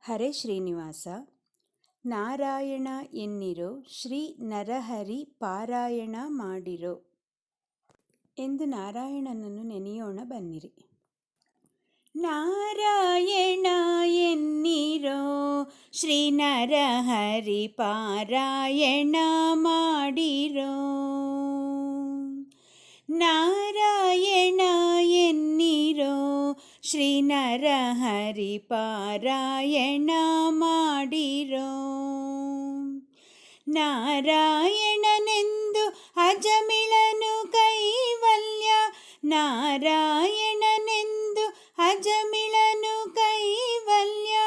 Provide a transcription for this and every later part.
ಹರೇ ಶ್ರೀನಿವಾಸ. ನಾರಾಯಣ ಎನ್ನಿರೋ, ಶ್ರೀ ನರಹರಿ ಪಾರಾಯಣ ಮಾಡಿರೋ ಎಂದು ನಾರಾಯಣನನ್ನು ನೆನೆಯೋಣ ಬನ್ನಿರಿ. ನಾರಾಯಣ ಎನ್ನಿರೋ, ಶ್ರೀ ನರಹರಿ ಪಾರಾಯಣ ಮಾಡಿರೋ. ನಾರಾಯಣ ಎನ್ನಿರೋ ಶ್ರೀ ನರಹರಿ ಪಾರಾಯಣ ಮಾಡಿರೋ. ನಾರಾಯಣನೆಂದು ಅಜಮಿಳನು ಕೈವಲ್ಯ. ನಾರಾಯಣನೆಂದು ಅಜಮಿಳನು ಕೈವಲ್ಯ.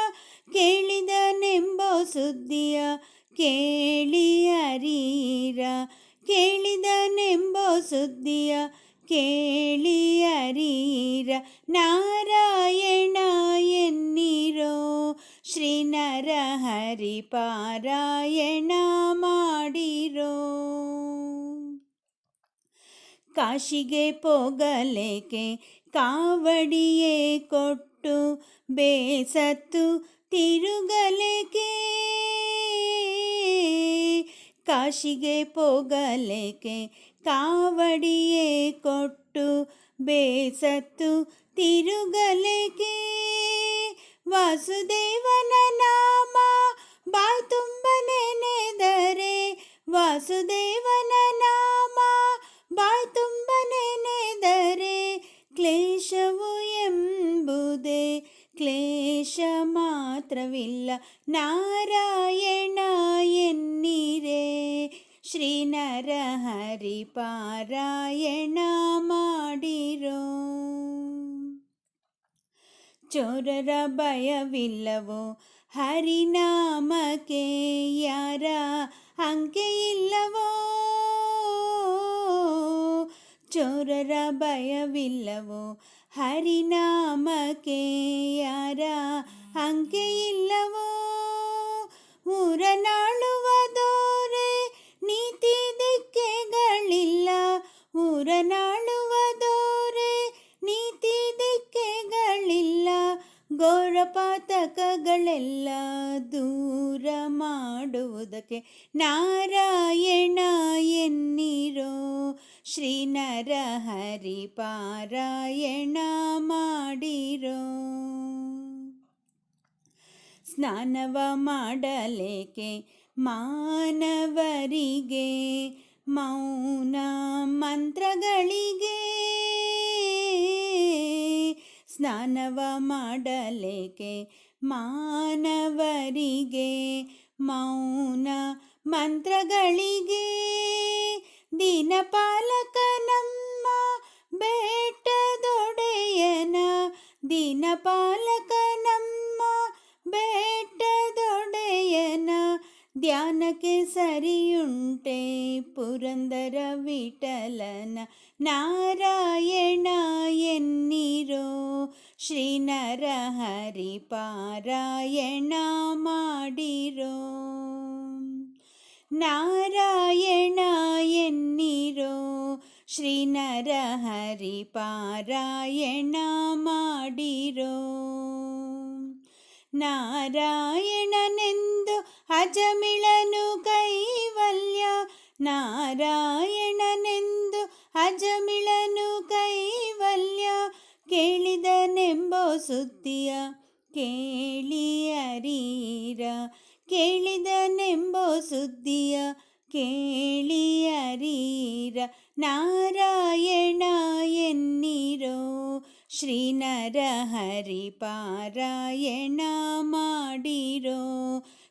ಕೇಳಿದನೆಂಬೋ ಸುದ್ದಿಯ ಕೇಳಿ ಅರೀರ ಕೇಳಿದನೆಂಬೋ ಸುದ್ದಿಯ ಕೇಳಿ ಅರೀರ ನಾರಾಯಣ ಎನ್ನಿರೋ ಶ್ರೀ ಹರಿ ಪಾರಾಯಣ ಮಾಡಿರೋ. ಕಾಶಿಗೆ ಪೋಗಲೇಕೆ ಕಾವಡಿಯೇ ಕೊಟ್ಟು ಬೇಸತ್ತು ತಿರುಗಲೇಕೆ? ಕಾಶಿಗೆ ಪೋಗಲೇಕೆ? ಕಾವಡಿಯೇ ಕೊಟ್ಟು ಬೇಸತ್ತು ತಿರುಗಲೇಕೆ? ವಾಸುದೇವನ ನಾಮ ಬಾ ತುಂಬ ನೆನೆದರೆ ವಾಸುದೇವನ ಮಾತ್ರವಿಲ್ಲ ನಾರಾಯಣ ಎನ್ನಿರೆ ಶ್ರೀ ನರಹರಿ ಪಾರಾಯಣ ಮಾಡಿರೋ ಚೋರರ ಭಯವಿಲ್ಲವೋ ಹರಿನಾಮಕ್ಕೆ ಯಾರ ಅಂಕೆ ಇಲ್ಲವೋ ಚೋರರ ಭಯವಿಲ್ಲವೋ ಹರಿನಾಮಕ್ಕೆ ಯಾರ ಅಂಕೆ ಇಲ್ಲವೋ ಊರನಾಳುವ ದೋರೆ ನೀತಿ ದಿಕ್ಕೆಗಳಿಲ್ಲ. ಊರನಾಳುವ ದೋರೆ ನೀತಿ ದಿಕ್ಕೆಗಳಿಲ್ಲ. ಗೌರಪಾತಕಗಳೆಲ್ಲ ದೂರ ಮಾಡುವುದಕ್ಕೆ ನಾರಾಯಣ ಎನ್ನಿರೋ? ಶ್ರೀ ನರಹರಿ ಪಾರಾಯಣ ಮಾಡಿರೋ? ಸ್ನಾನವ ಮಾಡಲೇಕೆ? ಮಾನವರಿಗೆ ಮೌನ ಮಂತ್ರಗಳಿಗೆ ಸ್ನಾನವ ಮಾಡಲೇಕೆ? ಮಾನವರಿಗೆ ಮೌನ ಮಂತ್ರಗಳಿಗೆ ದಿನಪಾಲಕ ಧ್ಯಾನಕ್ಕೆ ಸರಿಯುಂಟೆ ಪುರಂದರ ವಿಠಲನ ನಾರಾಯಣ ಎನ್ನಿರೋ ಶ್ರೀ ನರಹರಿ ಪಾರಾಯಣ ಮಾಡಿರೋ ನಾರಾಯಣ ಎನ್ನಿರೋ ಶ್ರೀ ನರಹರಿ ಪಾರಾಯಣ ಮಾಡಿರೋ ನಾರಾಯಣನೆಂದು ಅಜಮಿಳನು ಕೈವಲ್ಯ ನಾರಾಯಣನೆಂದು ಅಜಮಿಳನು ಕೈವಲ್ಯ ಕೇಳಿದನೆಂಬೋ ಸುದ್ದಿಯ ಕೇಳಿ ಅರೀರ ಕೇಳಿದನೆಂಬೋ ಸುದ್ದಿಯ ಕೇಳಿ ಅರೀರ ನಾರಾಯಣ ಎನ್ನಿರೋ ಶ್ರೀನರಹರಿ ಪಾರಾಯಣ ಮಾಡಿರೋ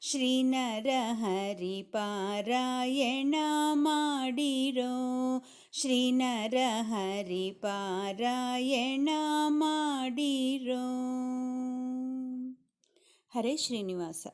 ಶ್ರೀ ನರಹರಿ ಪಾರಾಯಣ ಮಾಡಿರೋ. ಶ್ರೀ ನರಹರಿ ಪಾರಾಯಣ ಮಾಡಿರೋ. ಹರೇ ಶ್ರೀನಿವಾಸ.